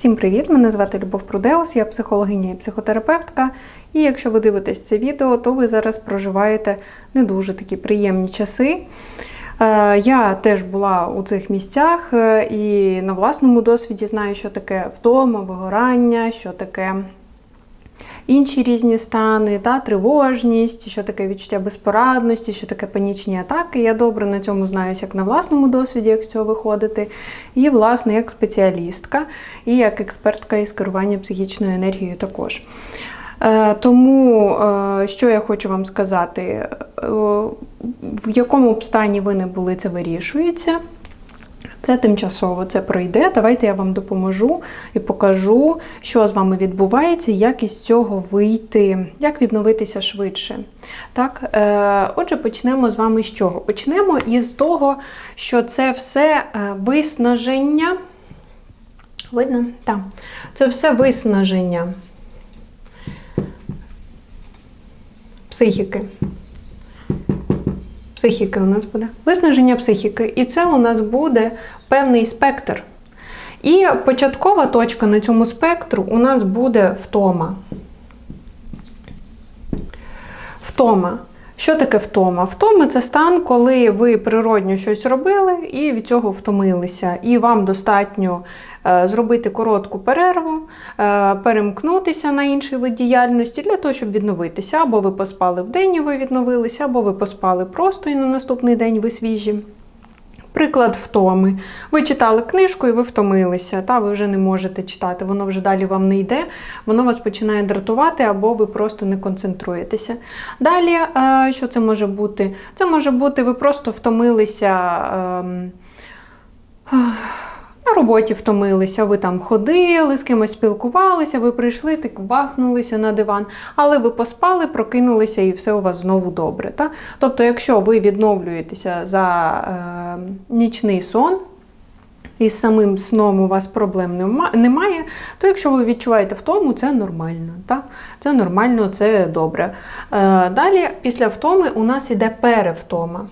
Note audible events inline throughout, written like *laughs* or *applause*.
Всім привіт! Мене звати Любов Прудеус, я психологиня і психотерапевтка. І якщо ви дивитесь це відео, то ви зараз проживаєте не дуже такі приємні часи. Е, Я теж була у цих місцях е, і на власному досвіді знаю, що таке вдома, вигорання, що таке інші різні стани, та, тривожність, що таке відчуття безпорадності, що таке панічні атаки. Я добре на цьому знаюся як на власному досвіді, як з цього виходити, і, власне, як спеціалістка, і як експертка із керування психічною енергією також. Е, Тому, е, що я хочу вам сказати, е, в якому б стані ви не були, це вирішується. Це тимчасово, це пройде. Давайте я вам допоможу і покажу, що з вами відбувається, як із цього вийти, як відновитися швидше. Так, е, Отже, почнемо з вами з чого? Почнемо із того, що це все е, виснаження. Видно? Так. Це все виснаження психіки. Психіки у нас буде. Виснаження психіки. І це у нас буде певний спектр. І початкова точка на цьому спектру у нас буде втома. Втома. Що таке втома? Втома це стан, коли ви природньо щось робили і від цього втомилися. І вам достатньо зробити коротку перерву, е, перемкнутися на інший вид діяльності для того, щоб відновитися. Або ви поспали вдень і ви відновилися, або ви поспали просто і на наступний день ви свіжі. Приклад втоми. Ви читали книжку і ви втомилися, та ви вже не можете читати, воно вже далі вам не йде, воно вас починає дратувати, або ви просто не концентруєтеся. Далі, е, що це може бути? Це може бути, ви просто втомилися. На роботі втомилися, ви там ходили, з кимось спілкувалися, ви прийшли, так бахнулися на диван, але ви поспали, прокинулися і все у вас знову добре. Та? Тобто, якщо ви відновлюєтеся за е, нічний сон, і з самим сном у вас проблем немає, то якщо ви відчуваєте втому, це нормально. Та? Це нормально, це добре. Е, далі, після втоми, у нас іде перевтома.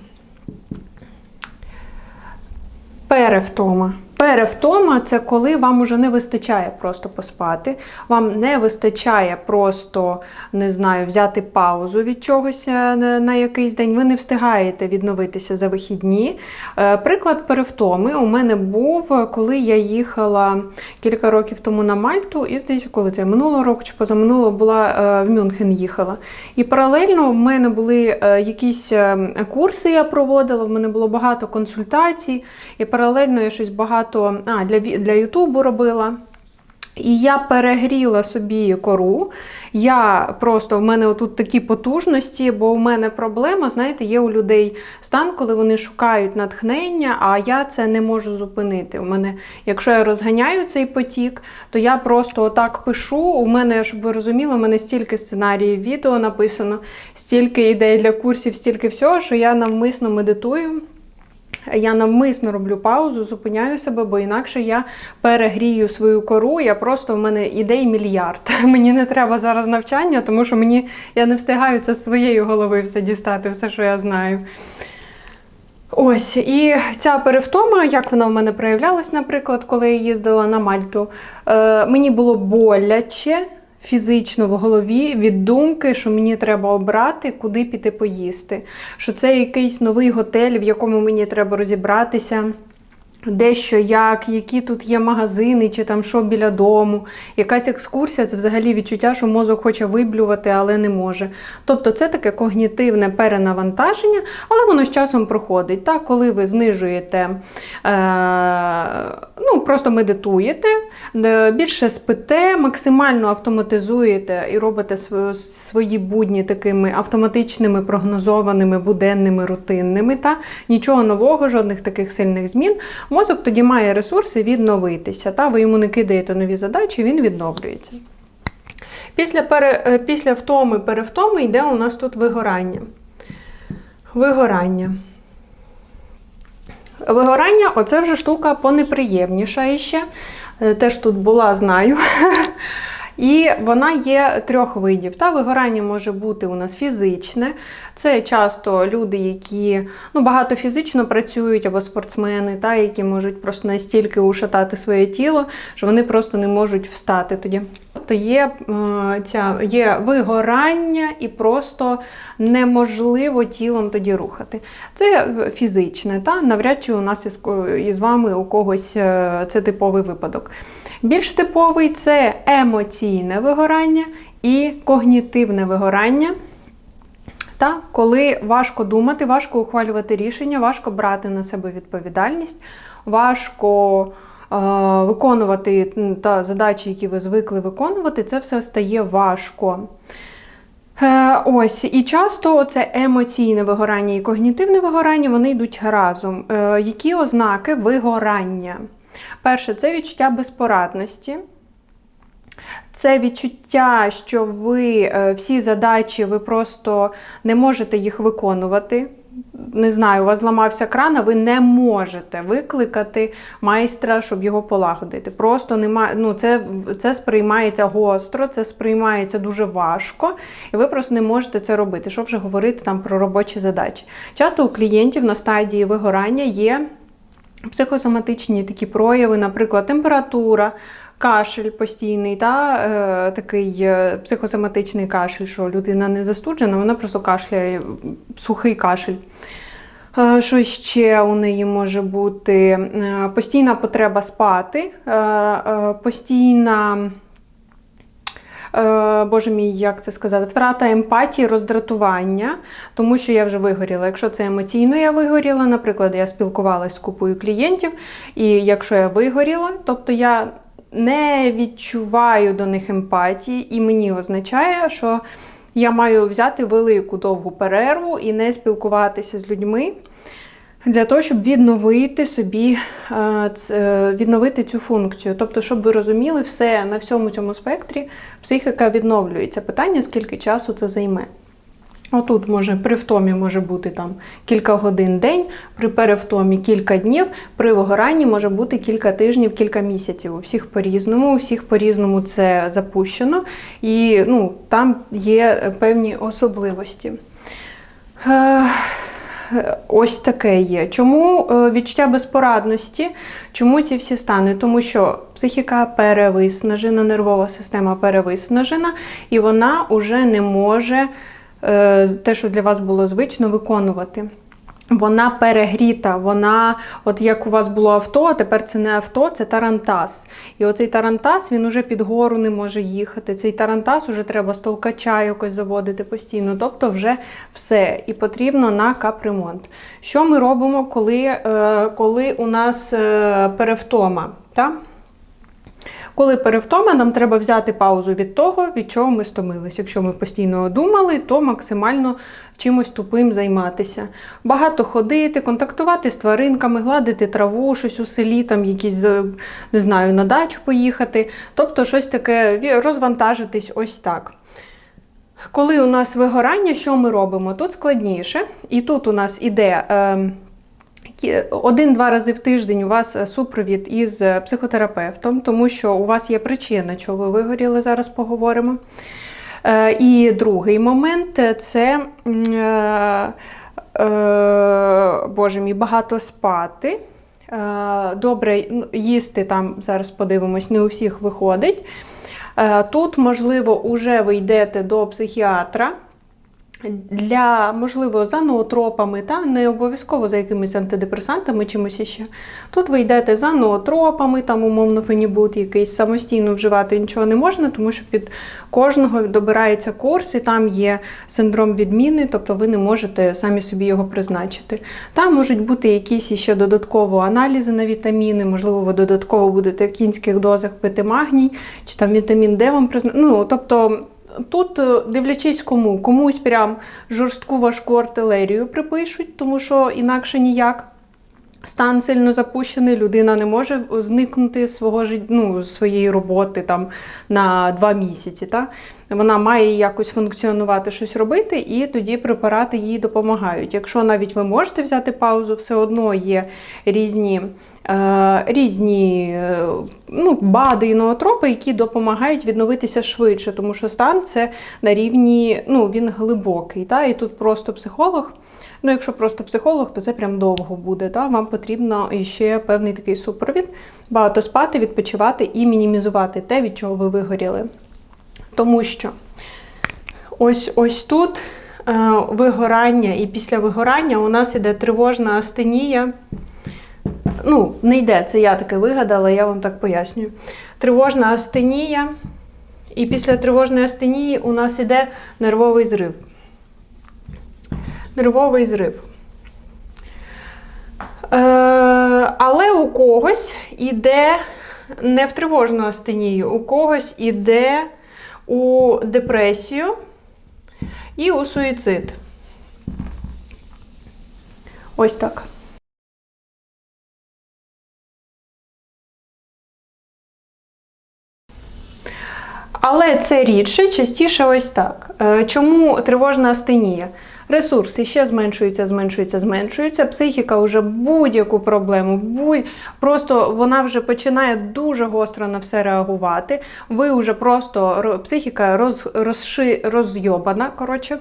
Перевтома. Перевтома це коли вам уже не вистачає просто поспати, вам не вистачає просто, не знаю, взяти паузу від чогось е, на, якийсь день. Ви не встигаєте відновитися за вихідні. Е, Приклад перевтоми у мене був, коли я їхала кілька років тому на Мальту, і здається, коли це минулого року чи позаминулого була е, в Мюнхен їхала. І паралельно в мене були якісь курси, я проводила, в мене було багато консультацій, і паралельно я щось багато а, для, для Ютубу робила. І я перегріла собі кору. Я просто в мене отут такі потужності, бо в мене проблема, знаєте, є у людей стан, коли вони шукають натхнення, а я це не можу зупинити. У мене, якщо я розганяю цей потік, то я просто отак пишу. У мене, щоб ви розуміли, у мене стільки сценаріїв відео написано, стільки ідей для курсів, стільки всього, що я навмисно медитую. Я навмисно роблю паузу, зупиняю себе, бо інакше я перегрію свою кору. Я просто в мене ідей мільярд. *laughs* Мені не треба зараз навчання, тому що мені я не встигаю це з своєї голови все дістати, все, що я знаю. Ось, і ця перевтома, як вона в мене проявлялась, наприклад, коли я їздила на Мальту, е, мені було боляче фізично в голові від думки, що мені треба обрати, куди піти поїсти. Що це якийсь новий готель, в якому мені треба розібратися. Де що, як, які тут є магазини, чи там що біля дому, якась екскурсія це взагалі відчуття, що мозок хоче виблювати, але не може. Тобто це таке когнітивне перенавантаження, але воно з часом проходить. Так, коли ви знижуєте, е, ну просто медитуєте, е, більше спите, максимально автоматизуєте і робите свої будні такими автоматичними, прогнозованими, буденними, рутинними. Та? Нічого нового, жодних таких сильних змін. Мозок тоді має ресурси відновитися. Та? Ви йому не кидаєте нові задачі, він відновлюється. Після, пере, е, після втоми, перевтоми йде у нас тут вигорання. Вигорання. Вигорання оце вже штука понеприємніша іще. Е, Теж тут була, знаю. *laughs* І вона є трьох видів. Та вигорання може бути у нас фізичне. Це часто люди, які ну, багато фізично працюють, або спортсмени, та, які можуть просто настільки ушатати своє тіло, що вони просто не можуть встати тоді. Тобто є, е, ця, є вигорання і просто неможливо тілом тоді рухати. Це фізичне, та навряд чи у нас із, із вами у когось е, це типовий випадок. Більш типовий це емоційне вигорання і когнітивне вигорання. Та коли важко думати, важко ухвалювати рішення, важко брати на себе відповідальність, важко е, виконувати та задачі, які ви звикли виконувати, це все стає важко. Е, ось, і часто це емоційне вигорання і когнітивне вигорання вони йдуть разом. Е, які ознаки вигорання? Перше, це відчуття безпорадності. Це відчуття, що ви е, всі задачі, ви просто не можете їх виконувати. Не знаю, у вас зламався кран, а ви не можете викликати майстра, щоб його полагодити. Просто немає, ну це, це сприймається гостро, це сприймається дуже важко, і ви просто не можете це робити. Що вже говорити там про робочі задачі? Часто у клієнтів на стадії вигорання є психосоматичні такі прояви, наприклад, температура, кашель постійний, та е, такий е, психосоматичний кашель, що людина не застуджена, вона просто кашляє, сухий кашель. Е, Що ще у неї може бути? Е, Постійна потреба спати, постійна. Боже мій, як це сказати, втрата емпатії, роздратування, тому що я вже вигоріла. Якщо це емоційно, я вигоріла, наприклад, я спілкувалася з купою клієнтів, і якщо я вигоріла, тобто я не відчуваю до них емпатії, і мені означає, що я маю взяти велику довгу перерву і не спілкуватися з людьми. Для того, щоб відновити собі е, відновити цю функцію. Тобто, щоб ви розуміли, все на всьому цьому спектрі психіка відновлюється. Питання, скільки часу це займе. Отут може при втомі може бути там кілька годин день, при перевтомі кілька днів, при вигоранні може бути кілька тижнів, кілька місяців. У всіх по-різному, у всіх по-різному це запущено, і ну, там є певні особливості. Е, Ось таке є. Чому е, відчуття безпорадності? Чому ці всі стани? Тому що психіка перевиснажена, нервова система перевиснажена, і вона вже не може те, що для вас було звично, виконувати. Вона перегріта, вона, от як у вас було авто, а тепер це не авто, це тарантас. І оцей тарантас він уже під гору не може їхати. Цей тарантас уже треба з толкача якось заводити постійно. Тобто вже все. І потрібно на капремонт. Що ми робимо, коли, е, коли у нас е, перевтома? Та? Коли перевтома, нам треба взяти паузу від того, від чого ми стомилися. Якщо ми постійно думали, то максимально чимось тупим займатися. Багато ходити, контактувати з тваринками, гладити траву, щось у селі, там якісь, е, не знаю, на дачу поїхати. Тобто щось таке розвантажитись ось так. Коли у нас вигорання, що ми робимо? Тут складніше. І тут у нас іде. Кі- Один-два рази в тиждень у вас е, супровід із е, психотерапевтом, тому що у вас є причина, чого ви вигоріли, зараз поговоримо. Е, І другий момент це Боже мій, багато спати. Добре ну, їсти там, зараз подивимось, не у всіх виходить. Тут, можливо, уже ви йдете до психіатра для, можливо, за ноотропами, та не обов'язково за якимись антидепресантами, чимось іще. Тут ви йдете за ноотропами, там умовно фенібут якийсь самостійно вживати нічого не можна, тому що під кожного добирається курс, і там є синдром відміни, тобто ви не можете самі собі його призначити. Там можуть бути якісь іще додатково аналізи на вітаміни, можливо, ви додатково будете в кінських дозах пити магній, чи там вітамін Д вам призначити. Ну, тобто. Тут, е, дивлячись кому, комусь прям жорстку важку артилерію припишуть, тому що інакше ніяк. Стан сильно запущений, людина не може зникнути свого ну, своєї роботи там на два місяці. Та? Вона має якось функціонувати, щось робити, і тоді препарати їй допомагають. Якщо навіть ви можете взяти паузу, все одно є різні, е, різні е, ну, бади і ноотропи, які допомагають відновитися швидше, тому що стан це на рівні, ну, він глибокий. Та? І тут просто психолог. Ну, якщо просто психолог, то це прям довго буде. Та? Вам потрібно ще певний такий супровід, багато спати, відпочивати і мінімізувати те, від чого ви вигоріли. Тому що ось ось тут е, вигорання, і після вигорання у нас іде тривожна астенія. Ну, не йде, це я таке вигадала, я вам так пояснюю. Тривожна астенія, і після тривожної астенії у нас іде нервовий зрив. Нервовий зрив. Е, але у когось іде не в тривожну астенію, у когось іде у депресію і у суїцид. Ось так. Але це рідше, частіше ось так. Е, Чому тривожна астенія? Ресурси ще зменшуються, зменшуються, зменшуються. Психіка вже будь-яку проблему, будь... просто вона вже починає дуже гостро на все реагувати. Ви вже просто психіка роз... розши... розйобана. Коротше.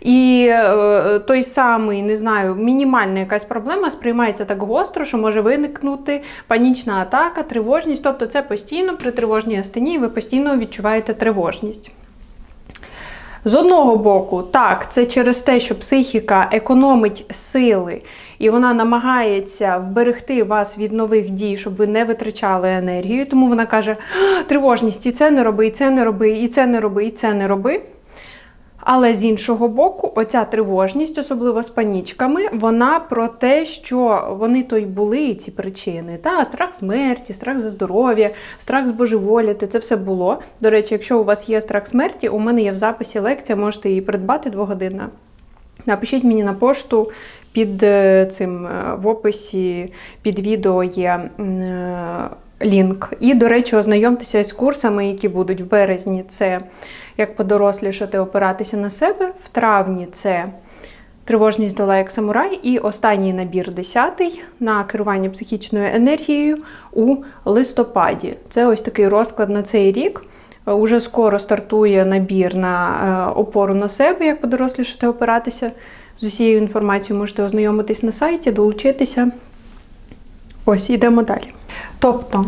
І е, той самий, не знаю, мінімальна якась проблема сприймається так гостро, що може виникнути панічна атака, тривожність. Тобто це постійно при тривожній астенії ви постійно відчуваєте тривожність. З одного боку, так, це через те, що психіка економить сили, і вона намагається вберегти вас від нових дій, щоб ви не витрачали енергію. Тому вона каже: тривожність, і це не роби, і це не роби, і це не роби, і це не роби. Але з іншого боку, оця тривожність, особливо з панічками, вона про те, що вони то й були ці причини. Та страх смерті, страх за здоров'я, страх збожеволіти, це все було. До речі, якщо у вас є страх смерті, у мене є в записі лекція, можете її придбати двогодинна. Напишіть мені на пошту під е, цим е, в описі під відео є е, лінк. І, до речі, ознайомтеся з курсами, які будуть в березні. Це як подорослішати, опиратися на себе. В травні це тривожність долає як самурай. І останній набір 10 на керування психічною енергією у листопаді. Це ось такий розклад на цей рік. Уже скоро стартує набір на е, опору на себе, як подорослішати, опиратися. З усією інформацією можете ознайомитись на сайті, долучитися. Ось, йдемо далі. Тобто,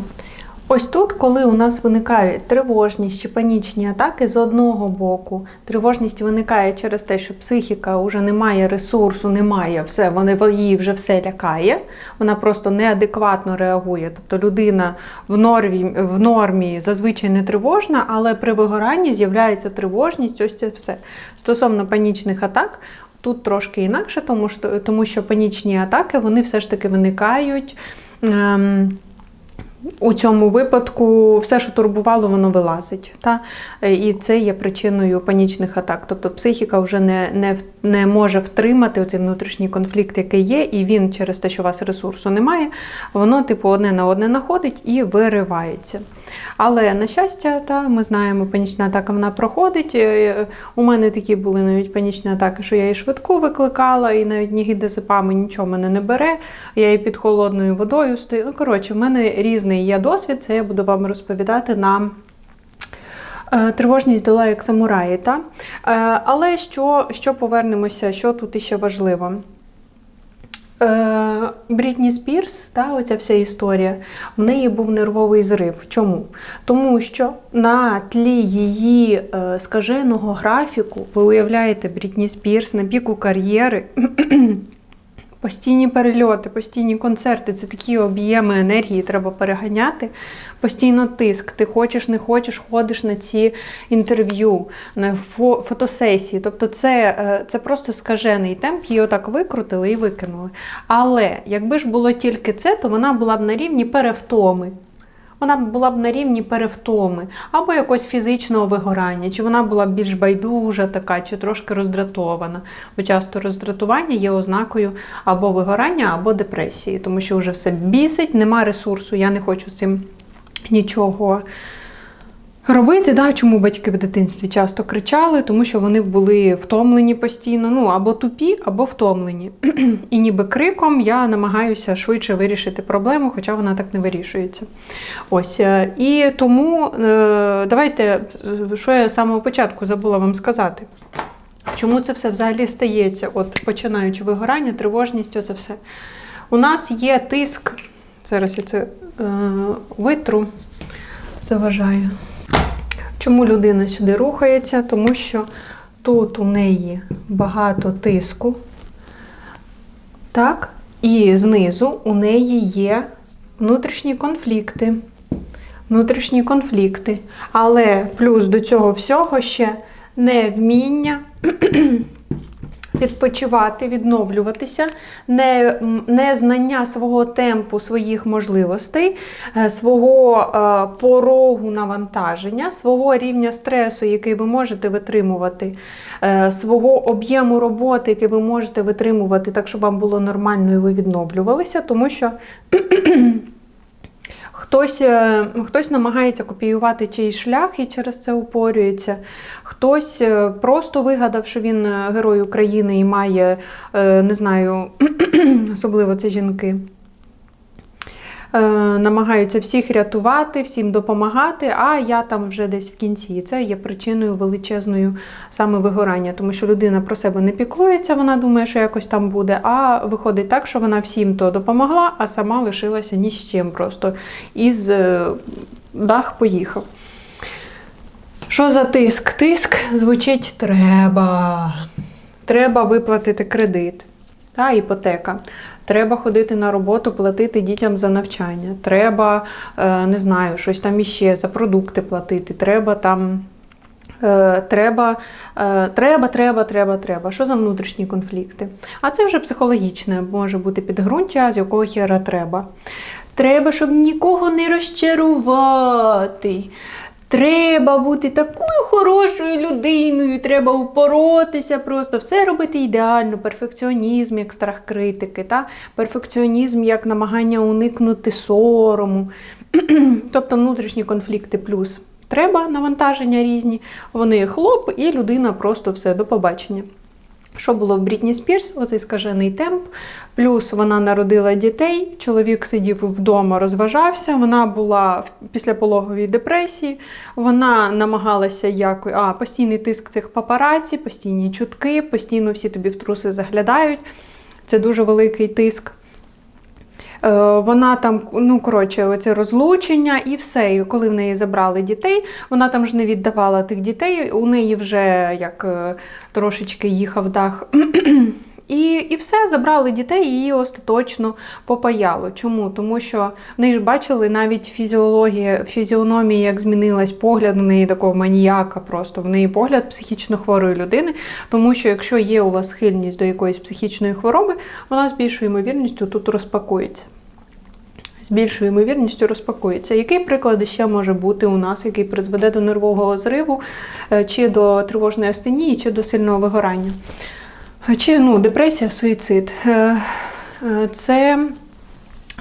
ось тут, коли у нас виникає тривожність чи панічні атаки, з одного боку, тривожність виникає через те, що психіка вже не має ресурсу, немає все, вони, її вже все лякає, вона просто неадекватно реагує. Тобто людина в нормі, в нормі зазвичай не тривожна, але при вигоранні з'являється тривожність, ось це все. Стосовно панічних атак, Тут трошки інакше, тому що, тому що панічні атаки вони все ж таки виникають. Ем, у цьому випадку все, що турбувало, воно вилазить. Та? Е, І це є причиною панічних атак. Тобто психіка вже не, не, не може втримати цей внутрішній конфлікт, який є, і він через те, що у вас ресурсу немає, воно типу одне на одне находить і виривається. Але на щастя, та, ми знаємо, панічна атака вона проходить. Е, У мене такі були навіть панічні атаки, що я і швидку викликала, і навіть ні гідезепами нічого мене не бере. Я і під холодною водою стою. Ну, коротше, в мене різний є досвід, це я буду вам розповідати на. Е, Тривожність долає як самураї, та? Е, Але що, що повернемося, що тут іще важливо? Е, Брітні Спірс, та, оця вся історія, в неї був нервовий зрив. Чому? Тому що на тлі її е, скаженого графіку, ви уявляєте, Брітні Спірс на піку кар'єри, Постійні перельоти, постійні концерти це такі об'єми енергії, треба переганяти. Постійно тиск. Ти хочеш, не хочеш, ходиш на ці інтерв'ю, на фо- фотосесії. Тобто це, е, це просто скажений темп, її отак викрутили і викинули. Але якби ж було тільки це, то вона була б на рівні перевтоми. Вона була б на рівні перевтоми, або якогось фізичного вигорання, чи вона була більш байдужа така, чи трошки роздратована. Бо часто роздратування є ознакою або вигорання, або депресії, тому що вже все бісить, нема ресурсу, я не хочу цим нічого робити. Да? Чому батьки в дитинстві часто кричали? Тому що вони були втомлені постійно, ну або тупі, або втомлені. *clears throat* І ніби криком я намагаюся швидше вирішити проблему, хоча вона так не вирішується. Ось. е, І тому е, давайте, е, що я з самого початку забула вам сказати. Чому це все взагалі стається? От починаючи вигорання, тривожність, оце все. У нас є тиск. Зараз я це е, витру, заважаю. Чому людина сюди рухається? Тому що тут у неї багато тиску. Так? І знизу у неї є внутрішні конфлікти. Внутрішні конфлікти. Але плюс до цього всього ще невміння відпочивати, відновлюватися, не, м, незнання свого темпу, своїх можливостей, е, свого е, порогу навантаження, свого рівня стресу, який ви можете витримувати, е, свого об'єму роботи, який ви можете витримувати, так, щоб вам було нормально і ви відновлювалися, тому що. Хтось, е, хтось намагається копіювати чийсь шлях і через це упорюється. Хтось е, просто вигадав, що він е, герой України і має, не знаю, *clears throat* особливо це жінки. Е, Намагаються всіх рятувати, всім допомагати, а я там вже десь в кінці. І це є причиною величезною саме вигорання, тому що людина про себе не піклується, вона думає, що якось там буде. А виходить так, що вона всім то допомогла, а сама лишилася ні з чим просто. Із е, дах поїхав. Що за тиск? Тиск звучить треба. Треба виплатити кредит. Та іпотека. Треба ходити на роботу, платити дітям за навчання. Треба, е, не знаю, щось там іще за продукти платити. Треба там. е, Треба, е, треба, треба, треба, треба. Що за внутрішні конфлікти? А це вже психологічне, може бути підґрунтя, з якого хера треба. Треба, щоб нікого не розчарувати. Треба бути такою хорошою людиною, треба упоротися, просто все робити ідеально. Перфекціонізм як страх критики, та? перфекціонізм як намагання уникнути сорому. *clears throat* тобто внутрішні конфлікти плюс. Треба навантаження різні, вони хлоп, і людина просто все до побачення. Що було в Брітні Спірс? Оцей скажений темп. Плюс вона народила дітей, чоловік сидів вдома, розважався. Вона була в післяпологовій депресії. Вона намагалася як а, постійний тиск цих папараці, постійні чутки, постійно всі тобі в труси заглядають. Це дуже великий тиск. Е, Вона там, ну коротше, оце розлучення і все. І коли в неї забрали дітей, вона там ж не віддавала тих дітей. У неї вже як е, трошечки їхав дах. *clears throat* І, і все, забрали дітей її остаточно попаяло. Чому? Тому що вони ж бачили навіть фізіологія, фізіономія, як змінилась погляд у неї такого маніяка, просто в неї погляд психічно хворої людини. Тому що якщо є у вас схильність до якоїсь психічної хвороби, вона з більшою ймовірністю тут розпакується. З більшою ймовірністю розпакується. Який приклад ще може бути у нас, який призведе до нервового зриву, е, чи до тривожної астенії, чи до сильного вигорання? Чи ну, депресія, суїцид. Е, е, Це,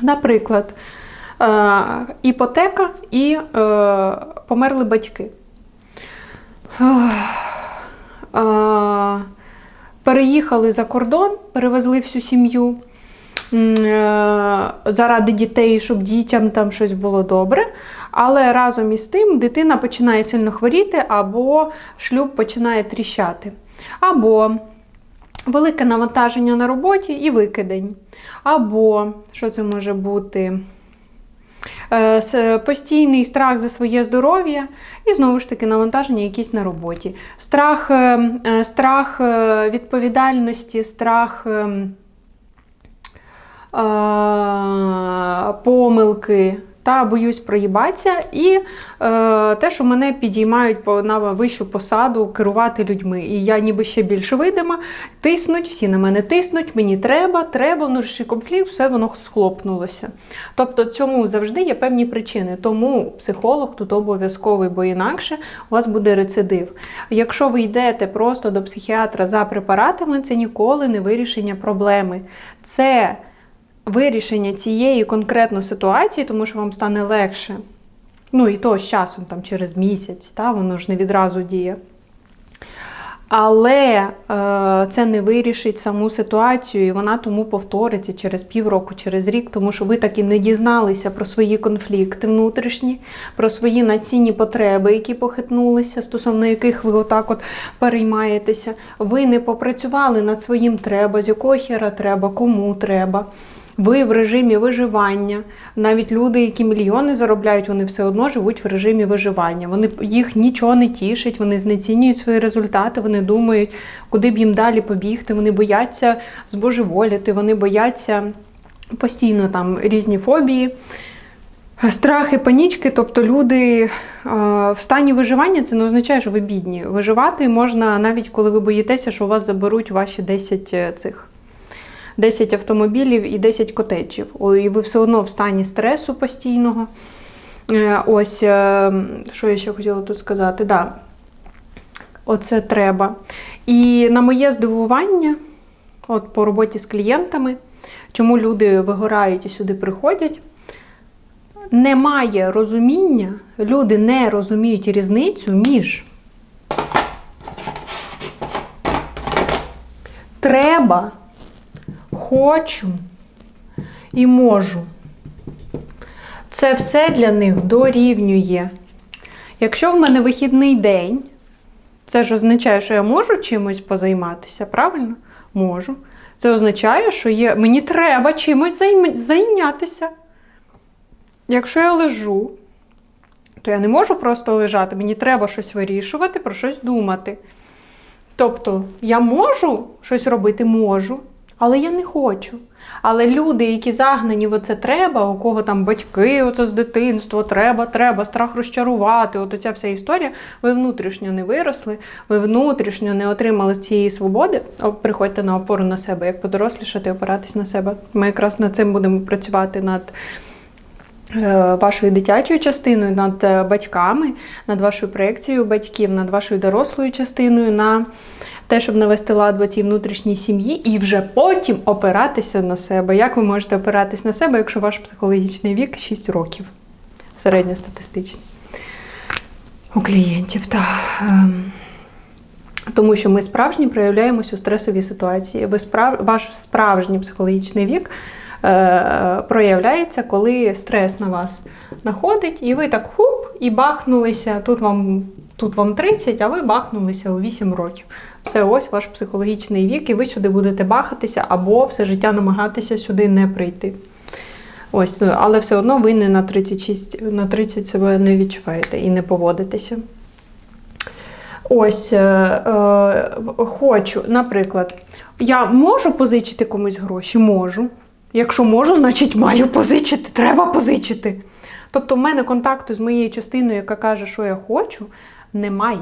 наприклад, е, іпотека і е, померли батьки. Е, Переїхали за кордон, перевезли всю сім'ю е, заради дітей, щоб дітям там щось було добре. Але разом із тим дитина починає сильно хворіти, або шлюб починає тріщати. Або велике навантаження на роботі і викидень. Або, що це може бути? Е, Постійний страх за своє здоров'я і знову ж таки навантаження якісь на роботі. Страх, е, е, страх е, відповідальності, страх ем, е, помилки. та боюсь проїбатися, і е, те, що мене підіймають на вищу посаду керувати людьми. І я ніби ще більш видима, тиснуть, всі на мене тиснуть, мені треба, треба, внутрішній конфлікт, все воно схлопнулося. Тобто цьому завжди є певні причини. Тому психолог тут обов'язковий, бо інакше у вас буде рецидив. Якщо ви йдете просто до психіатра за препаратами, це ніколи не вирішення проблеми. Це вирішення цієї конкретно ситуації, тому що вам стане легше. Ну і то з часом, там через місяць, та, воно ж не відразу діє. Але е, це не вирішить саму ситуацію, і вона тому повториться через півроку, через рік, тому що ви так і не дізналися про свої конфлікти внутрішні, про свої націнні потреби, які похитнулися, стосовно яких ви отак от переймаєтеся. Ви не попрацювали над своїм треба, з якого хера треба, кому треба. Ви в режимі виживання. Навіть люди, які мільйони заробляють, вони все одно живуть в режимі виживання. Вони їх нічого не тішить, вони знецінюють свої результати, вони думають, куди б їм далі побігти. Вони бояться збожеволіти, вони бояться постійно там різні фобії. Страхи, панічки, тобто люди е, в стані виживання це не означає, що ви бідні. Виживати можна навіть коли ви боїтеся, що у вас заберуть ваші 10 цих 10 автомобілів і 10 котеджів. І ви все одно в стані стресу постійного. Е, Ось, е, що я ще хотіла тут сказати? Да. Оце треба. І на моє здивування, от по роботі з клієнтами, чому люди вигорають і сюди приходять. Немає розуміння, люди не розуміють різницю між треба хочу і можу. Це все для них дорівнює. Якщо в мене вихідний день, це ж означає, що я можу чимось позайматися, правильно? Можу. Це означає, що є, мені треба чимось зайнятися. Якщо я лежу, то я не можу просто лежати, мені треба щось вирішувати, про щось думати. Тобто, я можу щось робити, можу, але я не хочу. Але люди, які загнані в оце треба, у кого там батьки, оце з дитинства, треба, треба, страх розчарувати, от оця вся історія, ви внутрішньо не виросли, ви внутрішньо не отримали цієї свободи. О, приходьте на опору на себе, як подорослішати, опиратись на себе. Ми якраз над цим будемо працювати над е, вашою дитячою частиною, над е, батьками, над вашою проєкцією батьків, над вашою дорослою частиною, на те, щоб навести лад в цій внутрішній сім'ї, і вже потім опиратися на себе. Як ви можете опиратись на себе, якщо ваш психологічний вік 6 років, середньостатистичний у клієнтів? Та, ем, тому що ми справжні проявляємось у стресовій ситуації. Ви справ... Ваш справжній психологічний вік е, проявляється, коли стрес на вас находить, і ви так хуп і бахнулися. Тут вам, тут вам 30, а ви бахнулися у 8 років. Це ось ваш психологічний вік, і ви сюди будете бахатися або все життя намагатися сюди не прийти. Ось, але все одно ви не на 36, на 30 себе не відчуваєте і не поводитеся. Ось, е, е, хочу, наприклад, я можу позичити комусь гроші? Можу. Якщо можу, значить маю позичити, треба позичити. Тобто, в мене контакту з моєю частиною, яка каже, що я хочу, немає.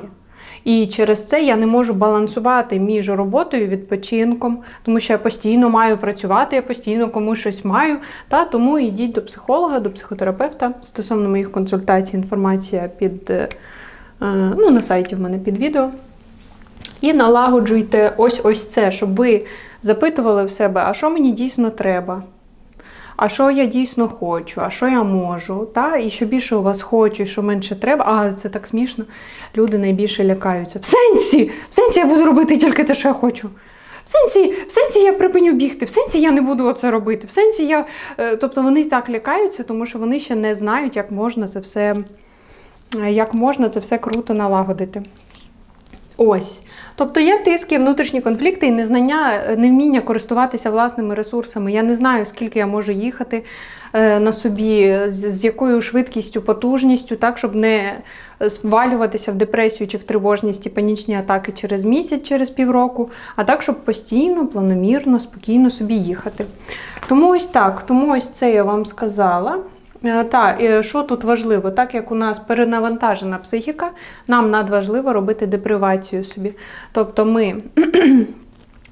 І через це я не можу балансувати між роботою і відпочинком, тому що я постійно маю працювати, я постійно комусь щось маю. Та тому йдіть до психолога, до психотерапевта. Стосовно моїх консультацій, інформація під е, ну, на сайті в мене під відео. І налагоджуйте ось ось це, щоб ви запитували в себе, а що мені дійсно треба. А що я дійсно хочу, а що я можу? Та? І що більше у вас хочу, і що менше треба, а це так смішно. Люди найбільше лякаються. В сенсі! В сенсі я буду робити тільки те, що я хочу. В сенсі, в сенсі я припиню бігти, в сенсі я не буду оце робити. В сенсі я. е, Тобто вони так лякаються, тому що вони ще не знають, як можна це все, е, як можна це все круто налагодити. Ось. Тобто є тиск, є внутрішні конфлікти і незнання, невміння користуватися власними ресурсами. Я не знаю, скільки я можу їхати е, на собі, з, якою швидкістю, потужністю, так, щоб не звалюватися в депресію чи в тривожність і панічні атаки через місяць, через півроку, а так, щоб постійно, планомірно, спокійно собі їхати. Тому ось так, тому ось це я вам сказала. Е, Так, що тут важливо? Так як у нас перенавантажена психіка, нам надважливо робити депривацію собі. Тобто ми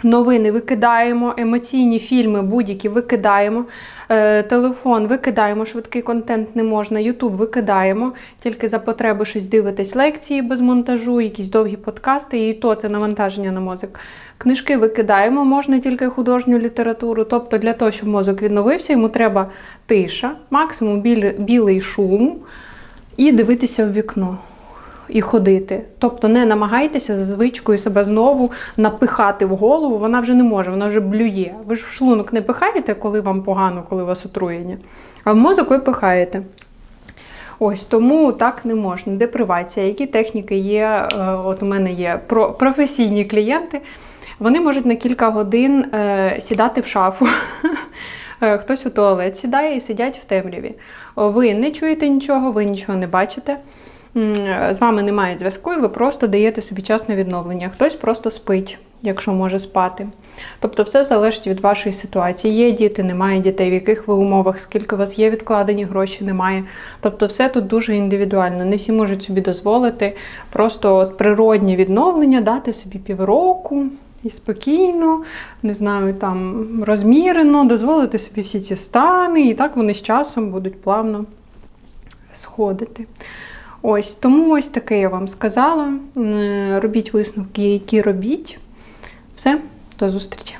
новини викидаємо, емоційні фільми будь-які викидаємо, е, телефон викидаємо, швидкий контент не можна, Ютуб викидаємо, тільки за потреби щось дивитесь, лекції без монтажу, якісь довгі подкасти, і то це навантаження на мозок. Книжки викидаємо, можна тільки художню літературу. Тобто для того, щоб мозок відновився, йому треба тиша, максимум білий шум і дивитися в вікно. І ходити. Тобто не намагайтеся за звичкою себе знову напихати в голову, вона вже не може, вона вже блює. Ви ж в шлунок не пихаєте, коли вам погано, коли у вас отруєння, а в мозок ви пихаєте. Ось тому так не можна. Депривація. Які техніки є? Е, От у мене є професійні клієнти. Вони можуть на кілька годин е, сідати в шафу. *laughs* Е, Хтось у туалет сідає і сидять в темряві. Ви не чуєте нічого, ви нічого не бачите. З вами немає зв'язку, і ви просто даєте собі час на відновлення. Хтось просто спить, якщо може спати. Тобто все залежить від вашої ситуації. Є діти, немає дітей, в яких ви умовах, скільки у вас є відкладені гроші, немає. Тобто все тут дуже індивідуально. Не всі можуть собі дозволити просто от природнє відновлення, дати собі півроку і спокійно, не знаю, там розмірено, дозволити собі всі ці стани, і так вони з часом будуть плавно сходити. Ось тому ось таке я вам сказала. Робіть висновки, які робіть. Все, до зустрічі.